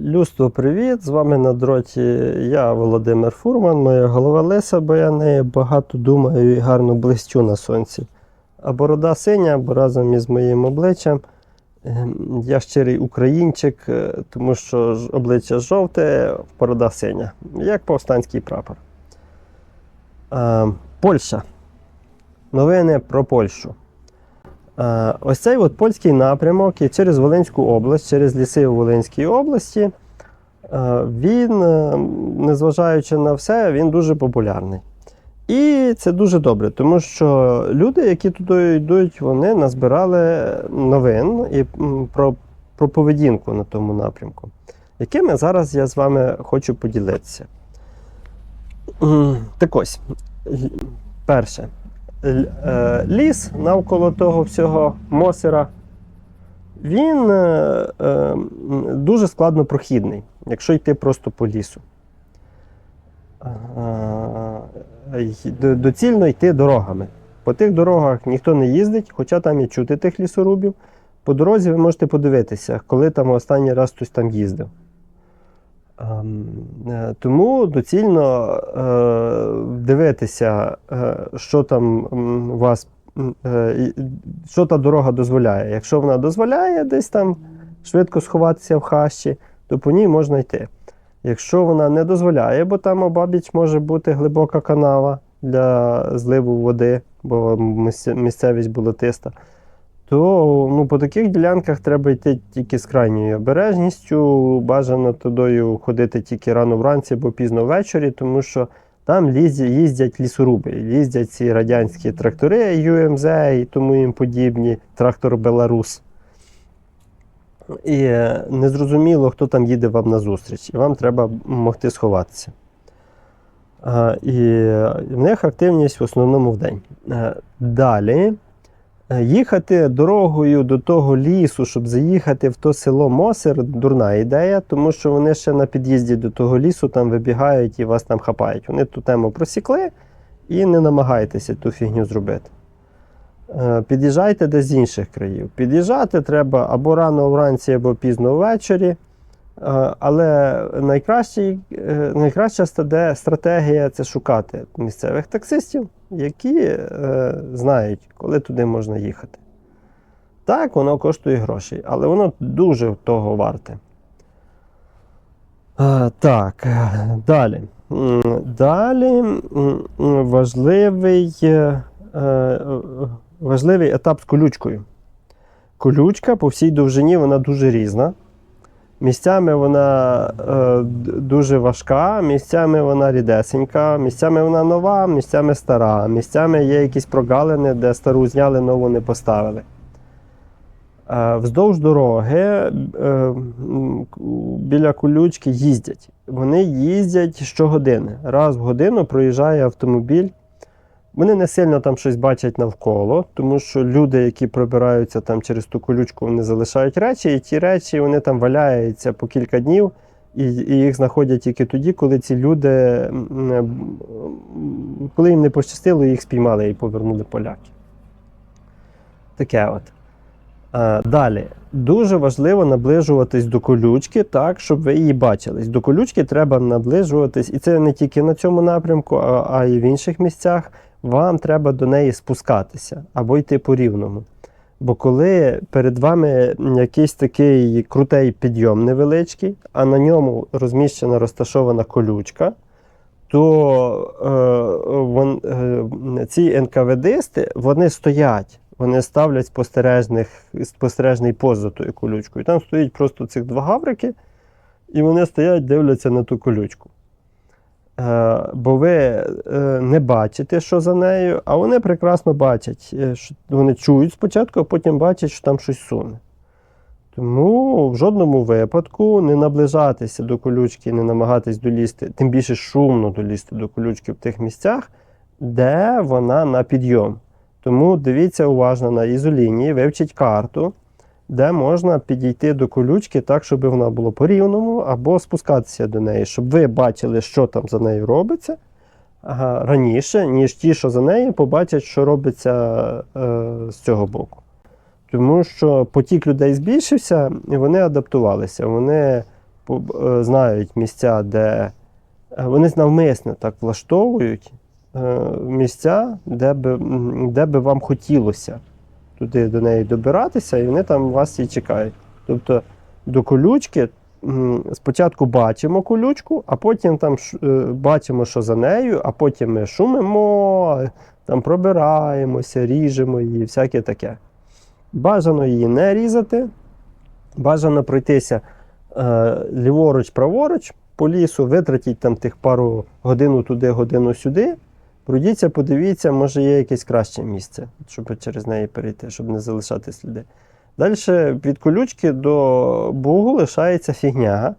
Людство, привіт! З вами на дроті я, Володимир Фурман, моя голова лиса, бо я неї багато думаю і гарно блистю на сонці. А борода синя, бо разом із моїм обличчям ем, я щирий українчик, е, тому що обличчя жовте, борода синя, як повстанський прапор. Е, Польща. Новини про Польщу. Е, Ось цей от польський напрямок і через Волинську область, через ліси у Волинській області. е, Він, е, незважаючи на все, він дуже популярний. І це дуже добре, тому що люди, які туди йдуть, вони назбирали новин і про, про поведінку на тому напрямку, якими зараз я з вами хочу поділитися. Так ось, перше, ліс навколо того всього мосера, він е, е, дуже складно прохідний, якщо йти просто по лісу. Е, Доцільно йти дорогами. По тих дорогах ніхто не їздить, хоча там і чути тих лісорубів. По дорозі ви можете подивитися, коли там останній раз хтось там їздив. Ем, е, Тому доцільно е, дивитися, е, що там вас, що та дорога дозволяє. Якщо вона дозволяє десь там швидко сховатися в хащі, то по ній можна йти. Якщо вона не дозволяє, бо там обабіч може бути глибока канава для зливу води, бо місце- місцевість болотиста, то ну, по таких ділянках треба йти тільки з крайньою обережністю. Бажано тудою ходити тільки рано вранці або пізно ввечері, тому що там їздять лісоруби, їздять ці радянські трактори ЮМЗ і тому їм подібні, трактор Беларус. І е, незрозуміло, хто там їде вам назустріч, і вам треба могти сховатися. І в них активність в основному вдень. Е, Далі їхати дорогою до того лісу, щоб заїхати в то село Мосер, дурна ідея, тому що вони ще на під'їзді до того лісу там вибігають і вас там хапають. Вони ту тему просікли і не намагайтеся ту фігню зробити. Е, Під'їжджайте десь з інших країв. Під'їжджати треба або рано вранці, або пізно ввечері. Е, Але е, найкраща стратегія це шукати місцевих таксистів, які е, знають, коли туди можна їхати. Так, воно коштує грошей, але воно дуже того варте. Е, Так, е, далі. Далі важливий, е, е, важливий етап з колючкою. Колючка по всій довжині вона дуже різна. Місцями вона е, дуже важка, місцями вона рідесенька, місцями вона нова, місцями стара. Місцями є якісь прогалини, де стару зняли, нову не поставили. Е, Вздовж дороги е, біля колючки їздять. Вони їздять щогодини. Раз в годину проїжджає автомобіль. Вони не сильно там щось бачать навколо, тому що люди, які пробираються там через ту колючку, вони залишають речі, і ті речі вони там валяються по кілька днів, і, і їх знаходять тільки тоді, коли ці люди, коли їм не пощастило, їх спіймали і повернули поляки. Таке от. Далі. Дуже важливо наближуватись до колючки так, щоб ви її бачили. До колючки треба наближуватись, і це не тільки на цьому напрямку, а, а й в інших місцях. Вам треба до неї спускатися або йти по рівному. Бо коли перед вами якийсь такий крутий підйом невеличкий, а на ньому розміщена розташована колючка, то е, е, ці НКВДисти вони стоять, вони ставлять спостережних, спостережний пост за тою колючкою. Там стоїть просто цих два гаврики, і вони стоять, дивляться на ту колючку. Е, бо ви е, не бачите, що за нею, а вони прекрасно бачать. е, що Вони чують спочатку, а потім бачать, що там щось суне. Тому в жодному випадку не наближатися до колючки, не намагатись долізти, тим більше шумно долізти до колючки в тих місцях, де вона на підйом. Тому дивіться уважно на ізолінії, вивчіть карту, де можна підійти до колючки так, щоб вона була по рівному, або спускатися до неї, щоб ви бачили, що там за нею робиться раніше, ніж ті, що за нею, побачать, що робиться е, з цього боку. Тому що потік людей збільшився, і вони адаптувалися. Вони е, знають місця, де е, вони навмисно так влаштовують місця, де би, де би вам хотілося туди до неї добиратися, і вони там вас і чекають. Тобто до колючки спочатку бачимо колючку, а потім там е, бачимо, що за нею, а потім ми шумимо, там пробираємося, ріжемо її, всяке таке. Бажано її не різати, бажано пройтися е, ліворуч, праворуч по лісу, витратіть там тих пару годину туди, годину сюди. Пройдіться, подивіться, може є якесь краще місце, щоб через неї перейти, щоб не залишати сліди. Далі від колючки до Бугу лишається фігня.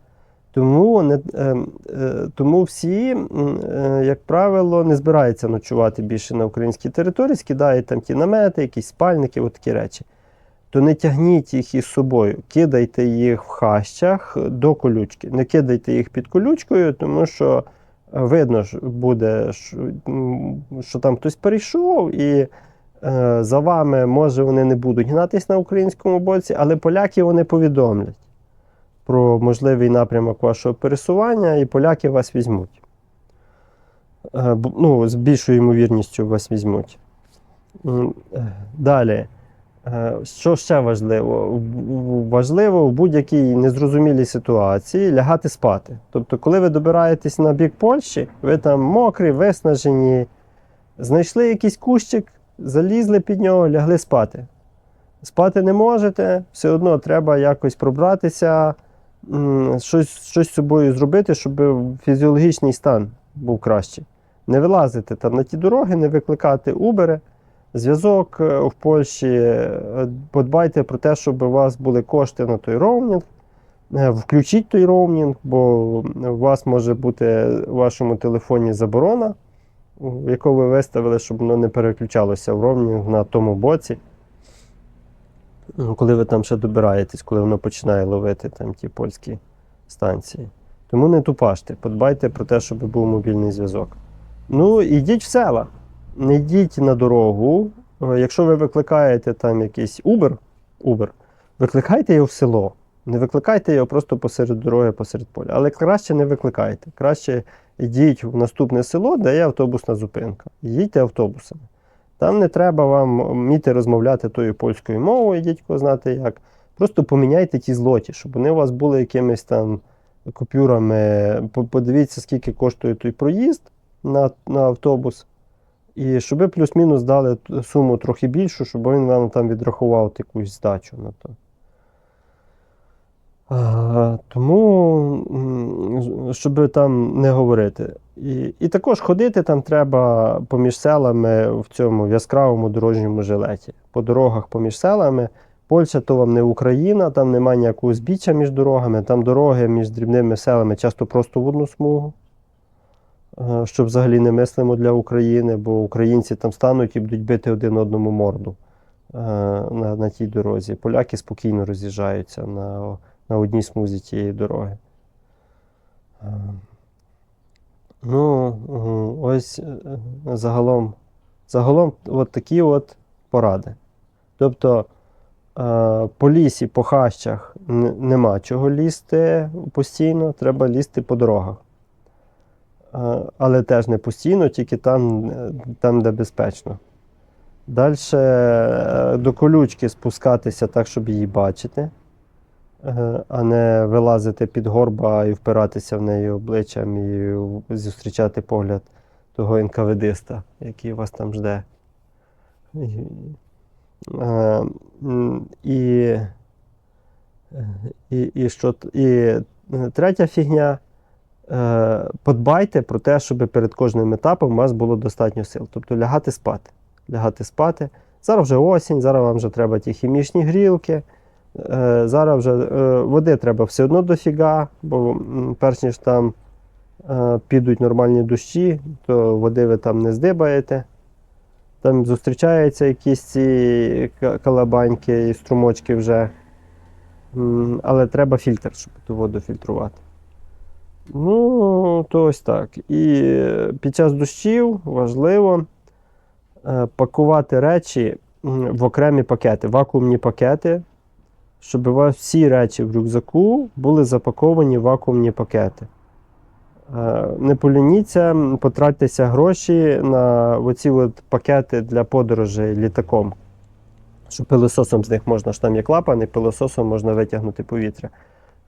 Тому, не, е, е, тому всі, е, як правило, не збираються ночувати більше на українській території, скидають там ті намети, якісь спальники, от такі речі. То не тягніть їх із собою, кидайте їх в хащах до колючки. Не кидайте їх під колючкою, тому що видно ж буде, що, там хтось перейшов, і е, за вами, може, вони не будуть гнатись на українському боці, але поляки вони повідомлять про можливий напрямок вашого пересування, і поляки вас візьмуть. Е, Ну, з більшою ймовірністю вас візьмуть. Е, Далі. Е, Що ще важливо? Важливо в будь-якій незрозумілій ситуації лягати спати. Тобто, коли ви добираєтесь на бік Польщі, ви там мокрі, виснажені, знайшли якийсь кущик, залізли під нього, лягли спати. Спати не можете, все одно треба якось пробратися, щось, щось з собою зробити, щоб фізіологічний стан був кращий. Не вилазити там на ті дороги, не викликати убери. Зв'язок е, в Польщі, е, подбайте про те, щоб у вас були кошти на той роумінг. Е, Включіть той роумінг, бо у вас може бути в вашому телефоні заборона, яку ви виставили, щоб воно не переключалося в роумінг на тому боці. Ну, Коли ви там ще добираєтесь, коли воно починає ловити там ті польські станції. Тому не тупаште, подбайте про те, щоб був мобільний зв'язок. Ну, ідіть в села не йдіть на дорогу. Е, Якщо ви викликаєте там якийсь Uber, Uber, викликайте його в село. Не викликайте його просто посеред дороги, посеред поля. Але краще не викликайте. Краще йдіть в наступне село, де є автобусна зупинка. Їдьте автобусами. Там не треба вам вміти розмовляти тою польською мовою, дідько знати як. Просто поміняйте ті злоті, щоб вони у вас були якимись там купюрами. Подивіться, скільки коштує той проїзд на, на автобус. І щоб ви плюс-мінус дали суму трохи більшу, щоб він вам там відрахував якусь здачу на то. А, тому, щоб там не говорити. І, і також ходити там треба поміж селами в цьому в яскравому дорожньому жилеті. По дорогах поміж селами. Польща то вам не Україна, там немає ніякого збіччя між дорогами, там дороги між дрібними селами часто просто в одну смугу що взагалі не мислимо для України, бо українці там стануть і будуть бити один одному морду е, на, на тій дорозі. Поляки спокійно роз'їжджаються на, на одній смузі тієї дороги. Е, Ну, ось е, загалом, загалом от такі от поради. Тобто е, по лісі, по хащах нема чого лізти постійно, треба лізти по дорогах. Е, але теж не постійно, тільки там, е, там де безпечно. Далі до колючки спускатися так, щоб її бачити, е, а не вилазити під горба і впиратися в неї обличчям і зустрічати погляд того НКВДиста, який вас там жде. І, е, і, е, і, що, і е, третя фігня е, подбайте про те, щоб перед кожним етапом у вас було достатньо сил. Тобто лягати спати. Лягати спати. Зараз вже осінь, зараз вам вже треба ті хімічні грілки. Е, зараз вже е, води треба все одно дофіга, бо перш ніж там е, підуть нормальні дощі, то води ви там не здибаєте. Там зустрічаються якісь ці ка- калабаньки і струмочки вже. Але треба фільтр, щоб ту воду фільтрувати. Ну, то ось так. І під час дощів важливо е, пакувати речі в окремі пакети, вакуумні пакети, щоб у вас всі речі в рюкзаку були запаковані в вакуумні пакети. Е, Не полініться, потратьтеся гроші на оці от пакети для подорожей літаком. Що пилососом з них можна ж там є клапан, і пилососом можна витягнути повітря.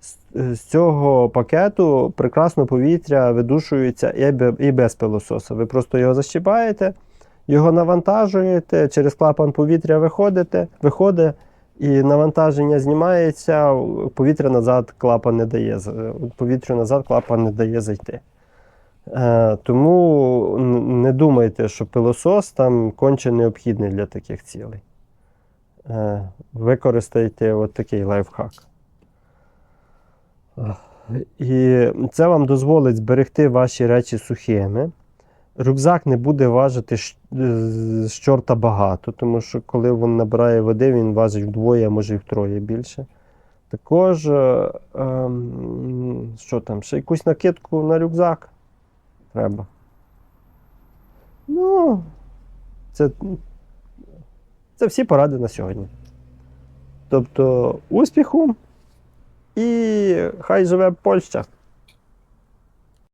З, з цього пакету прекрасно повітря видушується і, без пилососа. Ви просто його защіпаєте, його навантажуєте, через клапан повітря виходите, виходить, і навантаження знімається, повітря назад клапан не дає. з- Повітрю назад клапан не дає зайти. Е, тому не думайте, що пилосос там конче необхідний для таких цілей. Е, використайте от такий лайфхак. І це вам дозволить зберегти ваші речі сухими. Рюкзак не буде важити з з чорта багато, тому що коли він набирає води, він важить вдвоє, а може і втроє більше. Також, е, ем, що там, ще якусь накидку на рюкзак треба. Ну, це, це всі поради на сьогодні. Тобто, успіху і хай живе Польща!